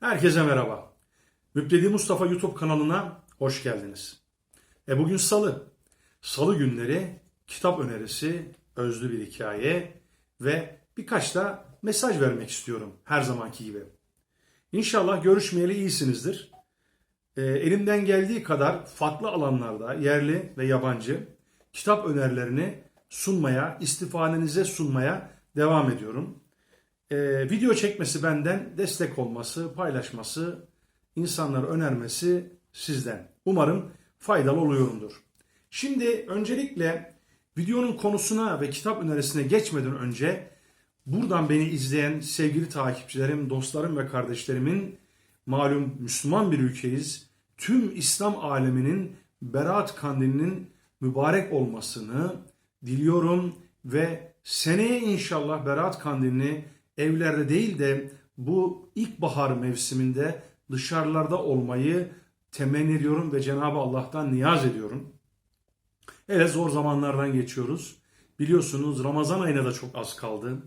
Herkese merhaba. Müptedi Mustafa YouTube kanalına hoş geldiniz. E bugün salı. Salı günleri kitap önerisi, özlü bir hikaye ve birkaç da mesaj vermek istiyorum her zamanki gibi. İnşallah görüşmeyeli iyisinizdir. E, elimden geldiği kadar farklı alanlarda yerli ve yabancı kitap önerilerini sunmaya, istifadenize sunmaya devam ediyorum. Ee, video çekmesi benden, destek olması, paylaşması, insanlara önermesi sizden. Umarım faydalı oluyorumdur. Şimdi öncelikle videonun konusuna ve kitap önerisine geçmeden önce buradan beni izleyen sevgili takipçilerim, dostlarım ve kardeşlerimin malum Müslüman bir ülkeyiz. Tüm İslam aleminin Berat Kandili'nin mübarek olmasını diliyorum ve seneye inşallah Berat Kandilini evlerde değil de bu ilkbahar mevsiminde dışarılarda olmayı temenni ediyorum ve Cenab-ı Allah'tan niyaz ediyorum. Hele zor zamanlardan geçiyoruz. Biliyorsunuz Ramazan ayına da çok az kaldı.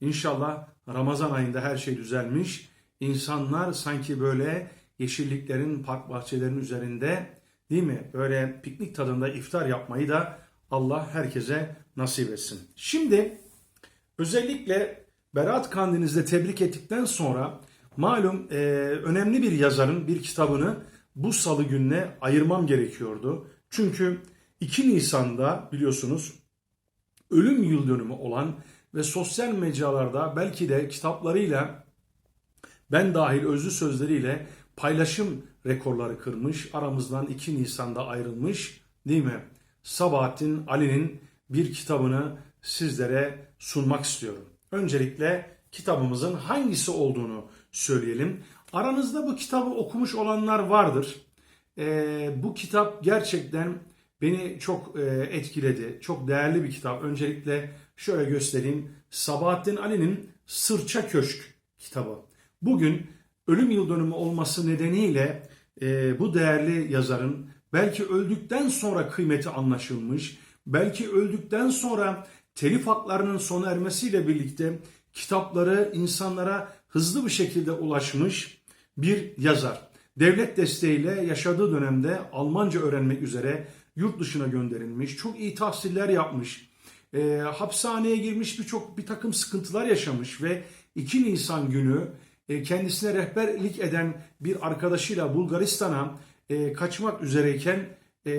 İnşallah Ramazan ayında her şey düzelmiş. İnsanlar sanki böyle yeşilliklerin, park bahçelerinin üzerinde değil mi? Böyle piknik tadında iftar yapmayı da Allah herkese nasip etsin. Şimdi özellikle Berat Kandilinizi tebrik ettikten sonra malum e, önemli bir yazarın bir kitabını bu salı gününe ayırmam gerekiyordu. Çünkü 2 Nisan'da biliyorsunuz ölüm yıl dönümü olan ve sosyal mecralarda belki de kitaplarıyla ben dahil özlü sözleriyle paylaşım rekorları kırmış. Aramızdan 2 Nisan'da ayrılmış değil mi? Sabahattin Ali'nin bir kitabını sizlere sunmak istiyorum. Öncelikle kitabımızın hangisi olduğunu söyleyelim. Aranızda bu kitabı okumuş olanlar vardır. Ee, bu kitap gerçekten beni çok e, etkiledi. Çok değerli bir kitap. Öncelikle şöyle göstereyim. Sabahattin Ali'nin Sırça Köşk kitabı. Bugün ölüm yıl dönümü olması nedeniyle e, bu değerli yazarın belki öldükten sonra kıymeti anlaşılmış, belki öldükten sonra telif haklarının sona ermesiyle birlikte kitapları insanlara hızlı bir şekilde ulaşmış bir yazar. Devlet desteğiyle yaşadığı dönemde Almanca öğrenmek üzere yurt dışına gönderilmiş, çok iyi tahsiller yapmış, e, hapishaneye girmiş birçok bir takım sıkıntılar yaşamış ve 2 Nisan günü e, kendisine rehberlik eden bir arkadaşıyla Bulgaristan'a e, kaçmak üzereyken e,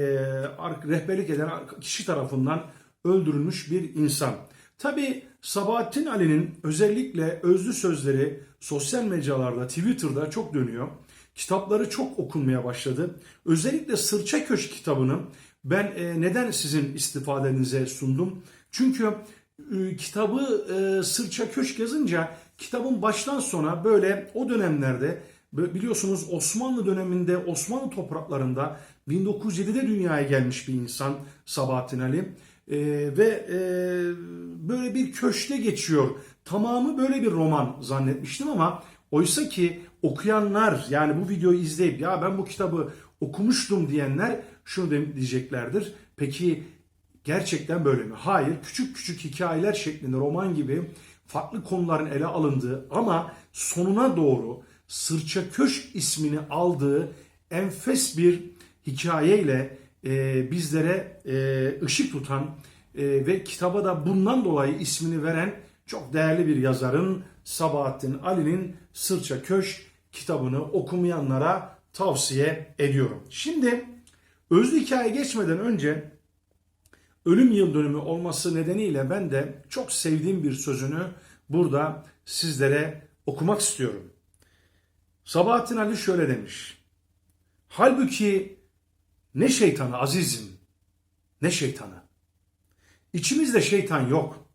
rehberlik eden kişi tarafından öldürülmüş bir insan. Tabi Sabahattin Ali'nin özellikle özlü sözleri sosyal mecralarda, Twitter'da çok dönüyor. Kitapları çok okunmaya başladı. Özellikle Sırça Köşk kitabını ben e, neden sizin istifadenize sundum? Çünkü e, kitabı e, Sırça Köşk yazınca kitabın baştan sona böyle o dönemlerde biliyorsunuz Osmanlı döneminde Osmanlı topraklarında 1907'de dünyaya gelmiş bir insan Sabahattin Ali. Ee, ve e, böyle bir köşte geçiyor. Tamamı böyle bir roman zannetmiştim ama oysa ki okuyanlar yani bu videoyu izleyip ya ben bu kitabı okumuştum diyenler şunu diyeceklerdir. Peki gerçekten böyle mi? Hayır. Küçük küçük hikayeler şeklinde roman gibi farklı konuların ele alındığı ama sonuna doğru Sırça Köşk ismini aldığı enfes bir hikayeyle e, bizlere e, ışık tutan e, ve kitaba da bundan dolayı ismini veren çok değerli bir yazarın Sabahattin Ali'nin Sırça Köşk kitabını okumayanlara tavsiye ediyorum. Şimdi özlü hikaye geçmeden önce ölüm yıl dönümü olması nedeniyle ben de çok sevdiğim bir sözünü burada sizlere okumak istiyorum. Sabahattin Ali şöyle demiş. Halbuki ne şeytanı azizim, ne şeytanı. İçimizde şeytan yok.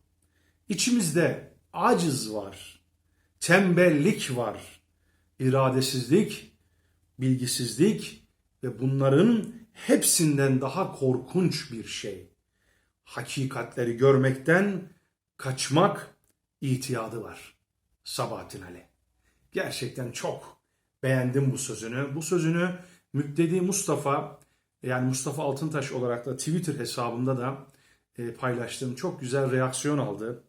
İçimizde aciz var, tembellik var, iradesizlik, bilgisizlik ve bunların hepsinden daha korkunç bir şey. Hakikatleri görmekten kaçmak itiyadı var. Sabahattin Ali. Gerçekten çok beğendim bu sözünü. Bu sözünü Müptedi Mustafa yani Mustafa Altıntaş olarak da Twitter hesabımda da e, paylaştım. Çok güzel reaksiyon aldı.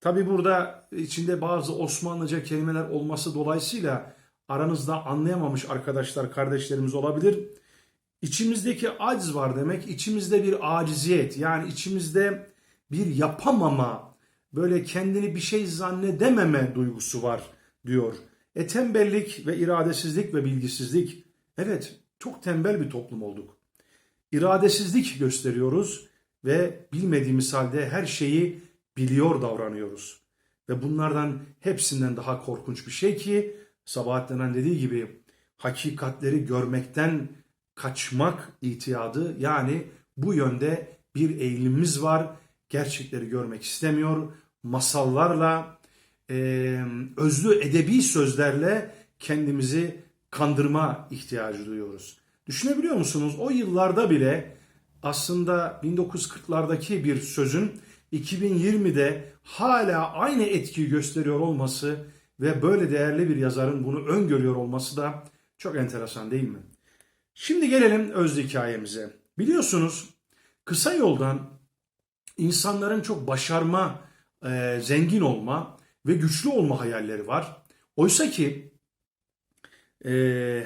Tabi burada içinde bazı Osmanlıca kelimeler olması dolayısıyla aranızda anlayamamış arkadaşlar, kardeşlerimiz olabilir. İçimizdeki aciz var demek, içimizde bir aciziyet yani içimizde bir yapamama, böyle kendini bir şey zannedememe duygusu var diyor. E tembellik ve iradesizlik ve bilgisizlik. Evet, çok tembel bir toplum olduk. İradesizlik gösteriyoruz ve bilmediğimiz halde her şeyi biliyor davranıyoruz. Ve bunlardan hepsinden daha korkunç bir şey ki Sabahattin'in dediği gibi hakikatleri görmekten kaçmak itiyadı yani bu yönde bir eğilimimiz var. Gerçekleri görmek istemiyor. Masallarla, e, özlü edebi sözlerle kendimizi kandırma ihtiyacı duyuyoruz. Düşünebiliyor musunuz? O yıllarda bile aslında 1940'lardaki bir sözün 2020'de hala aynı etkiyi gösteriyor olması ve böyle değerli bir yazarın bunu öngörüyor olması da çok enteresan değil mi? Şimdi gelelim öz hikayemize. Biliyorsunuz kısa yoldan insanların çok başarma, zengin olma ve güçlü olma hayalleri var. Oysa ki e,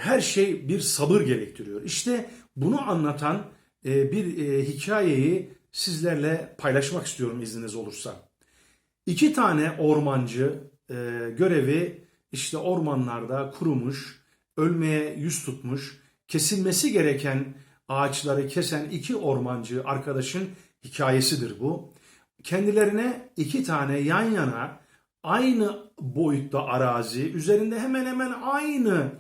her şey bir sabır gerektiriyor. İşte bunu anlatan e, bir e, hikayeyi sizlerle paylaşmak istiyorum izniniz olursa. İki tane ormancı e, görevi işte ormanlarda kurumuş, ölmeye yüz tutmuş, kesilmesi gereken ağaçları kesen iki ormancı arkadaşın hikayesidir bu. Kendilerine iki tane yan yana aynı boyutta arazi, üzerinde hemen hemen aynı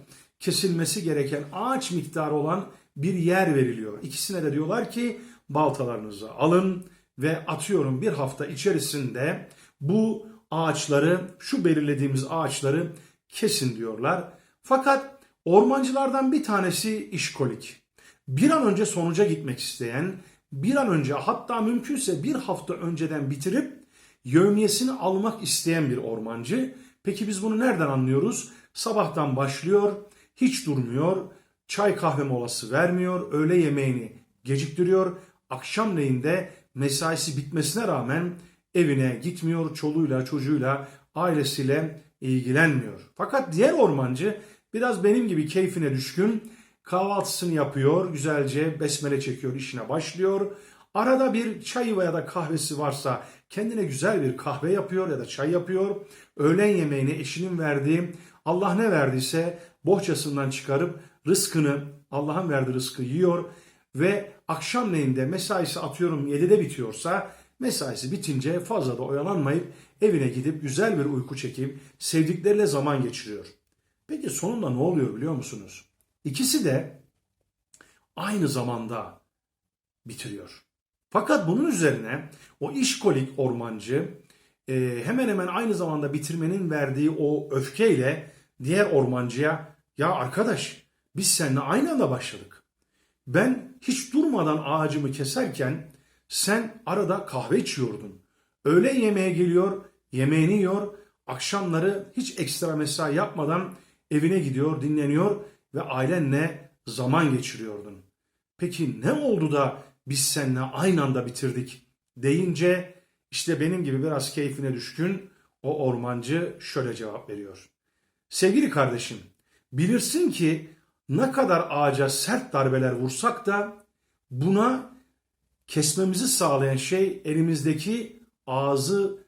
kesilmesi gereken ağaç miktarı olan bir yer veriliyor. İkisine de diyorlar ki baltalarınızı alın ve atıyorum bir hafta içerisinde bu ağaçları, şu belirlediğimiz ağaçları kesin diyorlar. Fakat ormancılardan bir tanesi işkolik. Bir an önce sonuca gitmek isteyen, bir an önce hatta mümkünse bir hafta önceden bitirip yevmiyesini almak isteyen bir ormancı. Peki biz bunu nereden anlıyoruz? Sabahtan başlıyor, hiç durmuyor, çay kahve molası vermiyor, öğle yemeğini geciktiriyor. Akşamleyin de mesaisi bitmesine rağmen evine gitmiyor, çoluğuyla, çocuğuyla, ailesiyle ilgilenmiyor. Fakat diğer ormancı biraz benim gibi keyfine düşkün, kahvaltısını yapıyor, güzelce besmele çekiyor, işine başlıyor. Arada bir çay veya da kahvesi varsa kendine güzel bir kahve yapıyor ya da çay yapıyor. Öğlen yemeğini eşinin verdiği Allah ne verdiyse bohçasından çıkarıp rızkını Allah'ın verdiği rızkı yiyor ve akşamleyin de mesaisi atıyorum 7'de bitiyorsa mesaisi bitince fazla da oyalanmayıp evine gidip güzel bir uyku çekip sevdikleriyle zaman geçiriyor. Peki sonunda ne oluyor biliyor musunuz? İkisi de aynı zamanda bitiriyor. Fakat bunun üzerine o işkolik ormancı e, hemen hemen aynı zamanda bitirmenin verdiği o öfkeyle diğer ormancıya ya arkadaş biz seninle aynı anda başladık. Ben hiç durmadan ağacımı keserken sen arada kahve içiyordun. Öğle yemeğe geliyor, yemeğini yiyor, akşamları hiç ekstra mesai yapmadan evine gidiyor, dinleniyor ve ailenle zaman geçiriyordun. Peki ne oldu da biz seninle aynı anda bitirdik deyince işte benim gibi biraz keyfine düşkün o ormancı şöyle cevap veriyor. Sevgili kardeşim, bilirsin ki ne kadar ağaca sert darbeler vursak da buna kesmemizi sağlayan şey elimizdeki ağzı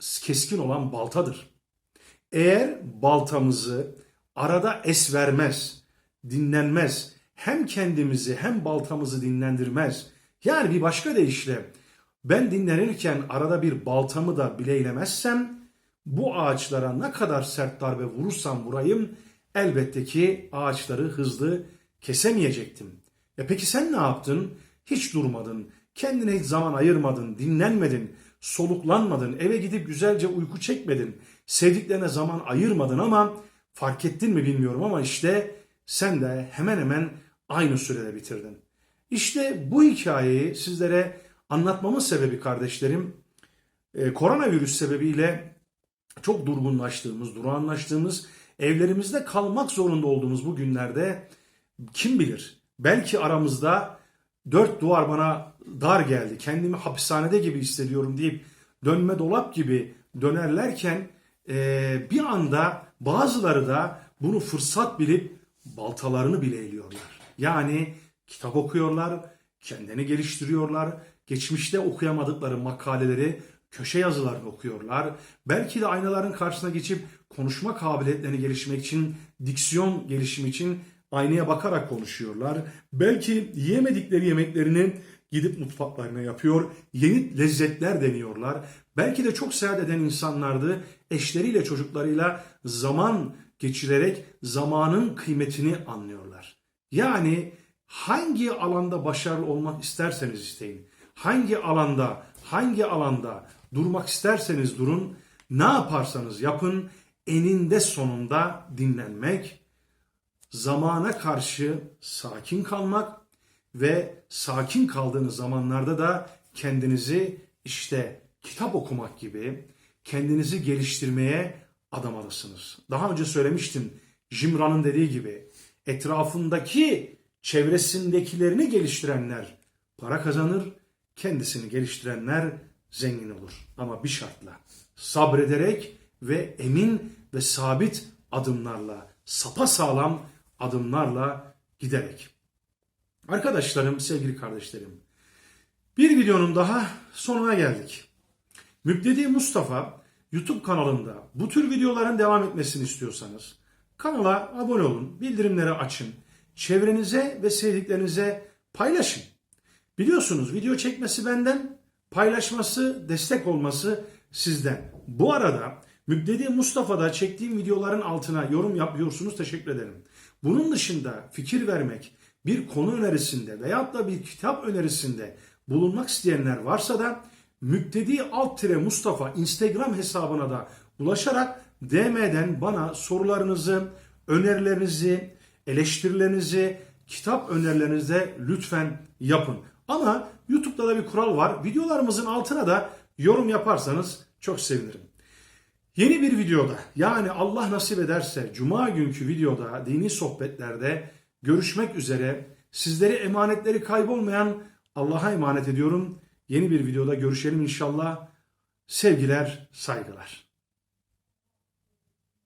keskin olan baltadır. Eğer baltamızı arada es vermez, dinlenmez, hem kendimizi hem baltamızı dinlendirmez. Yani bir başka deyişle ben dinlenirken arada bir baltamı da bileylemezsem bu ağaçlara ne kadar sert darbe vurursam vurayım elbette ki ağaçları hızlı kesemeyecektim. E peki sen ne yaptın? Hiç durmadın, kendine hiç zaman ayırmadın, dinlenmedin, soluklanmadın, eve gidip güzelce uyku çekmedin, sevdiklerine zaman ayırmadın ama fark ettin mi bilmiyorum ama işte sen de hemen hemen aynı sürede bitirdin. İşte bu hikayeyi sizlere anlatmamın sebebi kardeşlerim, e, koronavirüs sebebiyle çok durgunlaştığımız, durağanlaştığımız, evlerimizde kalmak zorunda olduğumuz bu günlerde kim bilir belki aramızda dört duvar bana dar geldi, kendimi hapishanede gibi hissediyorum deyip dönme dolap gibi dönerlerken e, bir anda bazıları da bunu fırsat bilip baltalarını bile eğiyorlar. Yani kitap okuyorlar, kendini geliştiriyorlar, geçmişte okuyamadıkları makaleleri, köşe yazılarını okuyorlar. Belki de aynaların karşısına geçip konuşma kabiliyetlerini geliştirmek için, diksiyon gelişimi için aynaya bakarak konuşuyorlar. Belki yiyemedikleri yemeklerini gidip mutfaklarına yapıyor, yeni lezzetler deniyorlar. Belki de çok seyahat eden insanlardı. Eşleriyle, çocuklarıyla zaman geçirerek zamanın kıymetini anlıyorlar. Yani hangi alanda başarılı olmak isterseniz isteyin. Hangi alanda, hangi alanda durmak isterseniz durun. Ne yaparsanız yapın eninde sonunda dinlenmek, zamana karşı sakin kalmak ve sakin kaldığınız zamanlarda da kendinizi işte kitap okumak gibi kendinizi geliştirmeye adamalısınız. Daha önce söylemiştim Jim Rohn'un dediği gibi etrafındaki çevresindekilerini geliştirenler para kazanır, kendisini geliştirenler zengin olur. Ama bir şartla sabrederek ve emin ve sabit adımlarla, sapa sağlam adımlarla giderek. Arkadaşlarım, sevgili kardeşlerim, bir videonun daha sonuna geldik. Mübdedi Mustafa YouTube kanalında bu tür videoların devam etmesini istiyorsanız kanala abone olun, bildirimleri açın, çevrenize ve sevdiklerinize paylaşın. Biliyorsunuz video çekmesi benden, paylaşması, destek olması sizden. Bu arada Mübdedi Mustafa'da çektiğim videoların altına yorum yapıyorsunuz. Teşekkür ederim. Bunun dışında fikir vermek, bir konu önerisinde veyahut da bir kitap önerisinde bulunmak isteyenler varsa da Mübdedi alt tire Mustafa Instagram hesabına da ulaşarak DM'den bana sorularınızı, önerilerinizi, eleştirilerinizi, kitap önerilerinizi de lütfen yapın. Ama YouTube'da da bir kural var. Videolarımızın altına da yorum yaparsanız çok sevinirim. Yeni bir videoda yani Allah nasip ederse cuma günkü videoda dini sohbetlerde görüşmek üzere sizleri emanetleri kaybolmayan Allah'a emanet ediyorum. Yeni bir videoda görüşelim inşallah. Sevgiler, saygılar.